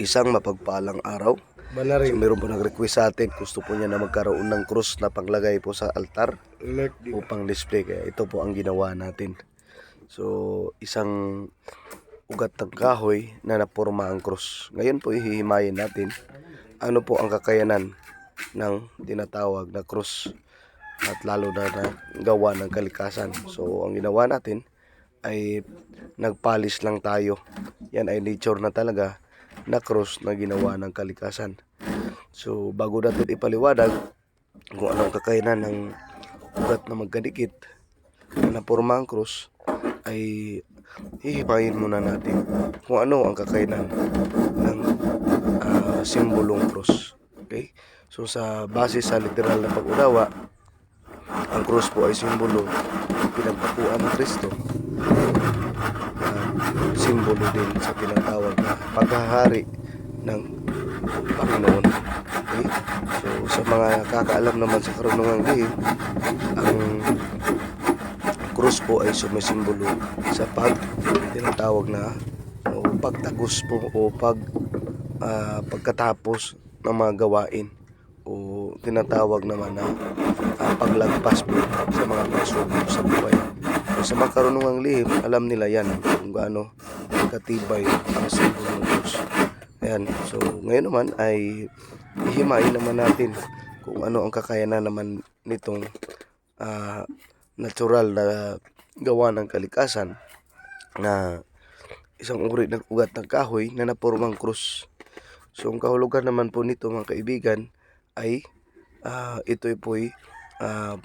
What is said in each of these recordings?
Isang mapagpalang araw. So, Banarin. meron po nag-request sa atin. Gusto po niya na magkaroon ng cross na panglagay po sa altar upang display. Kaya ito po ang ginawa natin. So, isang ugat ng kahoy na napurma ang cross. Ngayon po ihihimayin natin ano po ang kakayanan ng tinatawag na cross at lalo na na gawa ng kalikasan. So, ang ginawa natin ay nagpalis lang tayo. Yan ay nature na talaga na cross na ginawa ng kalikasan. So, bago natin ipaliwanag kung anong kakayanan ng ugat na magkadikit na napurma ang cross ay hihimayin muna natin kung ano ang kakayanan ng ah, simbolong cross. Okay? So sa base sa literal na pag-unawa, ang cross po ay simbolo ng pinagpakuan ng Kristo. Simbolo din sa tinatawag na paghahari ng Panginoon. Okay? So sa mga kakaalam naman sa karunungang lihim, ang cross po ay sumisimbolo sa pag tinatawag na o pagtagos po o pag ah, pagkatapos ng mga gawain o tinatawag naman na ah, paglagpas po sa mga pagsubok sa buhay. So, sa mga karunungang lihim, alam nila yan kung gaano katibay ang simbolo ng Diyos. Ayan, so ngayon naman ay ihimayin naman natin kung ano ang kakayanan naman nitong ah, natural na gawa ng kalikasan na isang uri ng ugat ng kahoy na napurmang krus. So ang kahulugan naman po nito mga kaibigan ay ah, ito po'y ah,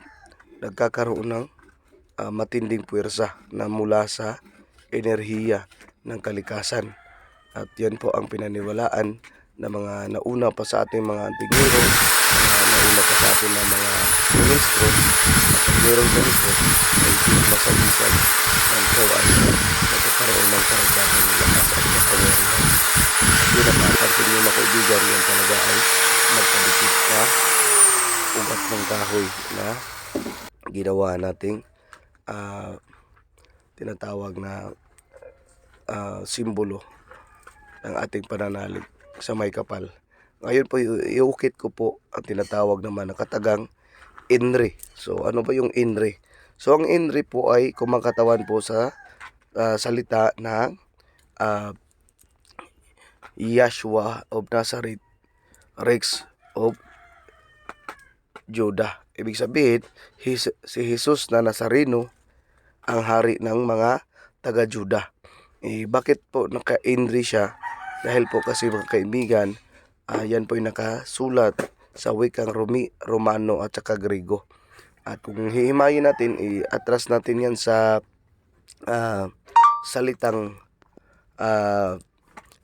nagkakaroon ng ah, matinding puwersa na mula sa enerhiya ng kalikasan. At yan po ang pinaniwalaan ng mga nauna pa sa ating mga antiguro, mga nauna pa sa ating mga ministro, at ang meron ganito ay masabisan ng ito ay nagkakaroon ng karagdagan ng lakas at kapangyarihan. At yun ang napansin nyo mga kaibigan, yan talaga ay magkadikit na ugat ng kahoy na ginawa nating ah, tinatawag na ah, simbolo ng ating pananalig sa may kapal. Ngayon po, iukit ko po ang tinatawag naman na katagang INRI. So, ano ba yung INRI? So, ang INRI po ay kumakatawan po sa ah, salita ng ah, Yahshua of Nazareth, Rex of Judah. Ibig sabihin, his- si Jesus na Nazareno ang hari ng mga taga-Judah. Eh, bakit po naka-INRI siya? Dahil po kasi mga kaibigan, ah, yan po yung nakasulat sa wikang Rumi, Romano at saka Grego. At kung hihimayin natin, i-atras natin yan sa ah, salitang ah,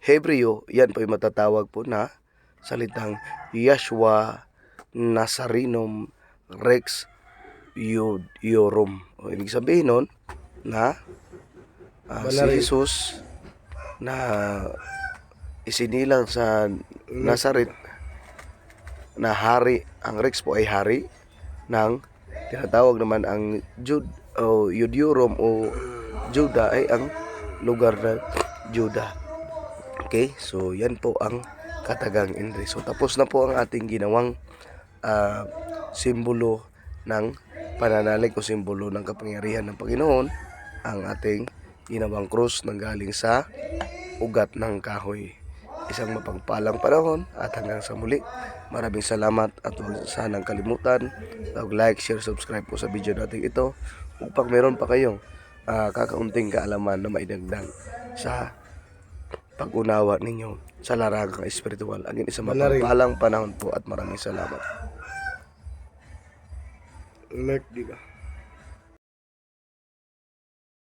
Hebreo, yan po yung matatawag po na salitang Yahshua Nazarenom Rex Iorum. O, ibig sabihin nun na ah, si. Jesus na isinilang sa Nazareth na hari, ang Rex po ay hari ng tinatawag naman ang Jud o Judiorum o Juda ay ang lugar na Juda. Okay, so yan po ang katagang Indri. So tapos na po ang ating ginawang ah, simbolo ng pananalig o simbolo ng kapangyarihan ng Panginoon ang ating ginawang krus na galing sa ugat ng kahoy. Isang mapagpalang panahon at hanggang sa muli. Maraming salamat at huwag sanang kalimutan mag-like, share, subscribe po sa video natin ito upang meron pa kayong ah, kakaunting kaalaman na maidagdag sa pag-unawa ninyo sa larangang espiritual. Ang isang mapagpalang panahon po at maraming salamat. লেখ দিবা